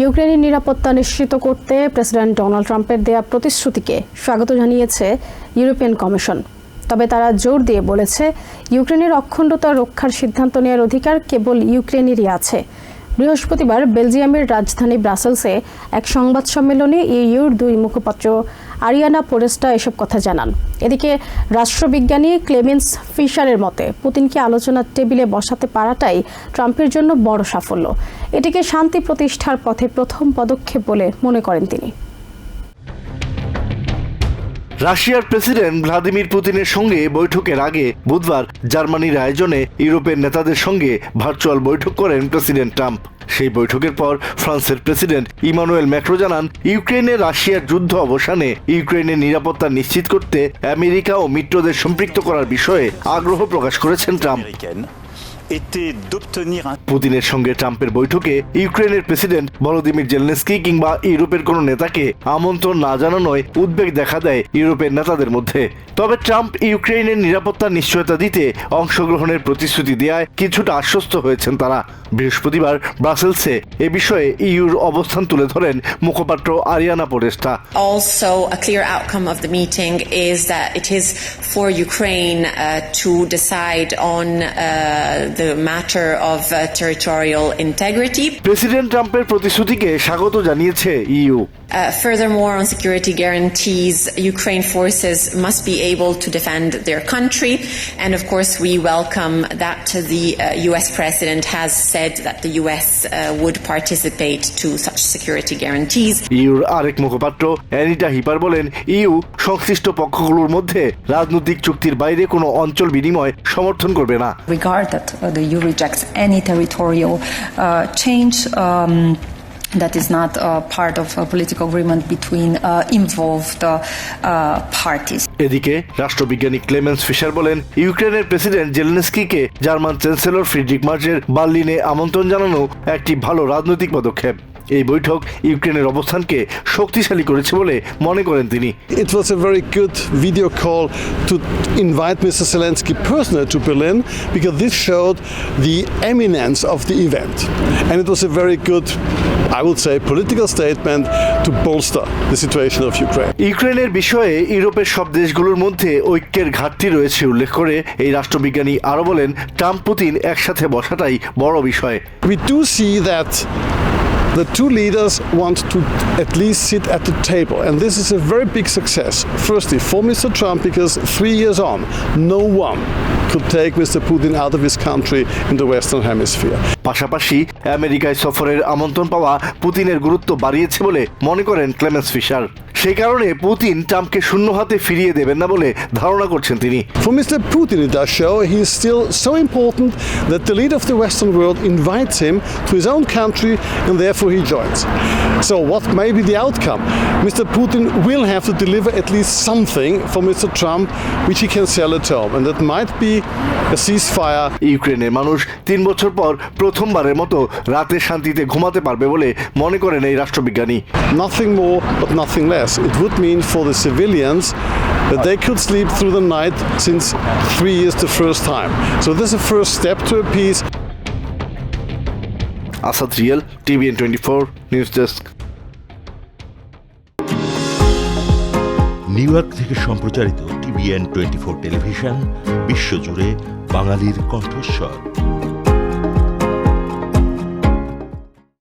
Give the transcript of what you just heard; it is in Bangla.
ইউক্রেনের নিরাপত্তা নিশ্চিত করতে প্রেসিডেন্ট ডোনাল্ড ট্রাম্পের দেয়া প্রতিশ্রুতিকে স্বাগত জানিয়েছে ইউরোপিয়ান কমিশন। তবে তারা জোর দিয়ে বলেছে, ইউক্রেনের অখণ্ডতা রক্ষার সিদ্ধান্ত নেওয়ার অধিকার কেবল ইউক্রেনেরই আছে। বৃহস্পতিবার বেলজিয়ামের রাজধানী ব্রাসেলসে এক সংবাদ সম্মেলনে ইউর দুই মুখপাত্র আরিয়ানা পোরেস্টা এসব কথা জানান। এদিকে রাষ্ট্রবিজ্ঞানী ক্লেমেন্স ফিশারের মতে, পুতিনকে আলোচনার টেবিলে বসাতে পারাটাই ট্রাম্পের জন্য বড় সাফল্য। এটিকে শান্তি প্রতিষ্ঠার পথে প্রথম পদক্ষেপ বলে মনে করেন তিনি। রাশিয়ার প্রেসিডেন্ট ভ্লাদিমির পুতিনের সঙ্গে বৈঠকের আগে বুধবার জার্মানির আয়োজনে ইউরোপের নেতাদের সঙ্গে ভার্চুয়াল বৈঠক করেন প্রেসিডেন্ট ট্রাম্প। সেই বৈঠকের পর ফ্রান্সের প্রেসিডেন্ট ইমানুয়েল ম্যাক্রো জানান ইউক্রেনে রাশিয়ার যুদ্ধ অবসানে ইউক্রেনের নিরাপত্তা নিশ্চিত করতে আমেরিকা ও মিত্রদের সম্পৃক্ত করার বিষয়ে আগ্রহ প্রকাশ করেছেন ট্রাম্প। Américaine était d'obtenir পুতিনের সঙ্গে ট্রাম্পের বৈঠকে ইউক্রেনের প্রেসিডেন্ট ভলোদিমির জেলেনস্কি কিংবা ইউরোপের কোনো নেতাকে আমন্ত্রণ না জানানোয় উদ্বেগ দেখা দেয় ইউরোপের নেতাদের মধ্যে। তবে ট্রাম্প ইউক্রেনের নিরাপত্তার নিশ্চয়তা দিতে অংশগ্রহণের প্রতিশ্রুতি দেওয়ায় কিছুটা আশ্বস্ত হয়েছেন তারা। বৃহস্পতিবার ব্রাসেলসে এ বিষয়ে ইউর অবস্থান তুলে ধরেন মুখপাত্র Arianna Podesta. Also, a clear outcome of the meeting is that it is for Ukraine uh, to decide on uh, the matter of uh, territorial integrity. President ট্রাম্পের প্রতিশ্রুতিকে স্বাগত জানিয়েছে EU Uh, furthermore, on security guarantees, Ukraine forces must be able to defend their country. And of course, we welcome that the uh, US president has said that the US uh, would participate to such security guarantees. ইউর আরেক মুখপাত্র অ্যানিটা হিপার বলেন ইউ সংশ্লিষ্ট পক্ষগুলোর মধ্যে রাজনৈতিক চুক্তির বাইরে কোনো অঞ্চল বিনিময় সমর্থন করবে না regard that uh, the EU rejects any territorial uh, change. Um, that is not uh, part of a political agreement between uh, involved uh, uh, parties. এদিকে রাষ্ট্রবিজ্ঞানী ক্লেমেন্স ফিশার বলেন ইউক্রেনের প্রেসিডেন্ট জেলেনস্কিকে জার্মান চ্যান্সেলর ফ্রিডরিক মার্জের বার্লিনে আমন্ত্রণ জানানো একটি ভালো রাজনৈতিক পদক্ষেপ এই বৈঠক ইউক্রেনের অবস্থানকে শক্তিশালী করেছে বলে মনে করেন তিনি। It a very video call to invite mister Zelensky personally to Berlin because this showed the of the event and it was a very political statement to bolster the ইউক্রেনের বিষয়ে ইউরোপের সব দেশগুলোর মধ্যে ঐক্যের ঘাটতি রয়েছে উল্লেখ করে এই রাষ্ট্রবিজ্ঞানী আরও বলেন ট্রাম্প পুতিন একসাথে বসাটাই বড় বিষয়। We to see that the two leaders want to at least sit at the table, and this is a very big success. Firstly, for Mr. Trump, because three years on, no one could take Mr. Putin out of his country in the Western Hemisphere. পাশাপাশি আমেরিকায় সফরের আমন্ত্রণ পাওয়া পুতিনের গুরুত্ব বাড়িয়েছে বলে মনে করেন ক্লেমেন্স ফিশার সেই কারণে পুতিন ট্রাম্পকে শূন্য হাতে ফিরিয়ে দেবেন না বলে ধারণা করছেন তিনি For Mr. Putin, it does show he is still so important that the leader of the Western world invites him to his own country and therefore he joins. So, what may be the outcome? Mr. Putin will have to deliver at least something for Mr. Trump which he can sell at home, and that might be a ceasefire ইউক্রেনের মানুষ তিন বছর পর প্রথমবারের মতো রাতে শান্তিতে ঘুমাতে পারবে বলে মনে করেন এই রাষ্ট্রবিজ্ঞানী nothing more but nothing less. It would mean for the civilians that they could sleep through the night since three years the first time. So, this is a first step to a peace. TVN twenty four news desk New York থেকে সম্প্রচারিত টিভিএন টোয়েন্টি ফোর টেলিভিশন বিশ্বজুড়ে বাঙালির কণ্ঠস্বর